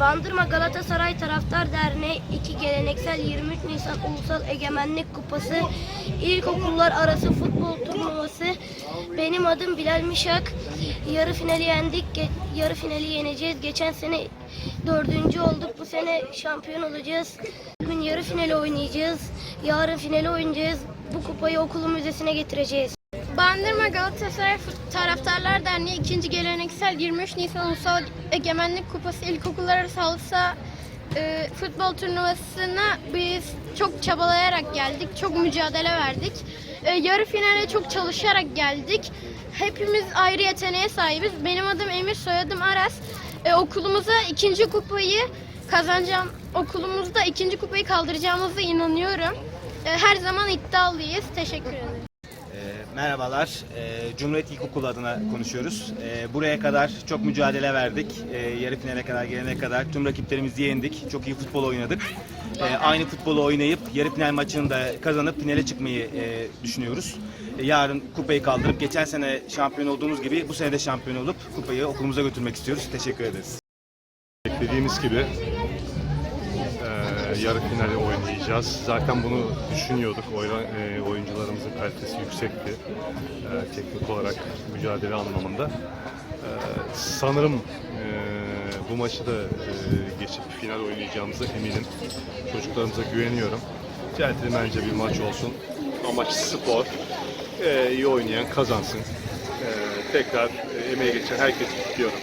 Bandırma Galatasaray Taraftar Derneği 2 geleneksel 23 Nisan Ulusal Egemenlik Kupası İlkokullar Arası Futbol Turnuvası. Benim adım Bilal Mişak. Yarı finali yendik. Yarı finali yeneceğiz. Geçen sene dördüncü olduk. Bu sene şampiyon olacağız. Bugün yarı finali oynayacağız. Yarın finali oynayacağız. Bu kupayı okul müzesine getireceğiz. Bandırma Galatasaray Taraftarlar Derneği 2. Geleneksel 23 Nisan Ulusal Egemenlik Kupası İlkokullar Arası Halı e, futbol turnuvasına biz çok çabalayarak geldik, çok mücadele verdik. E, yarı finale çok çalışarak geldik. Hepimiz ayrı yeteneğe sahibiz. Benim adım Emir, soyadım Aras. E, okulumuza ikinci kupayı kazanacağım. Okulumuzda ikinci kupayı kaldıracağımıza inanıyorum. E, her zaman iddialıyız. Teşekkür ederim. Merhabalar, E, Cumhuriyet İlkokulu adına konuşuyoruz. E, Buraya kadar çok mücadele verdik. E, Yarı finale kadar gelene kadar tüm rakiplerimizi yendik. Çok iyi futbol oynadık. E, Aynı futbolu oynayıp yarı final maçını da kazanıp finale çıkmayı e, düşünüyoruz. E, Yarın kupayı kaldırıp geçen sene şampiyon olduğumuz gibi bu sene de şampiyon olup kupayı okulumuza götürmek istiyoruz. Teşekkür ederiz. Beklediğimiz gibi yarı finali oynayacağız. Zaten bunu düşünüyorduk. Oyla- eee, oyuncularımızın kalitesi yüksekti. Eee, teknik olarak mücadele anlamında. Eee, sanırım eee, bu maçı da eee, geçip final oynayacağımıza eminim. Çocuklarımıza güveniyorum. Centilmence bir maç olsun. Amaç spor. Eee, iyi oynayan kazansın. Eee, tekrar eee, emeği geçen herkesi kutluyorum.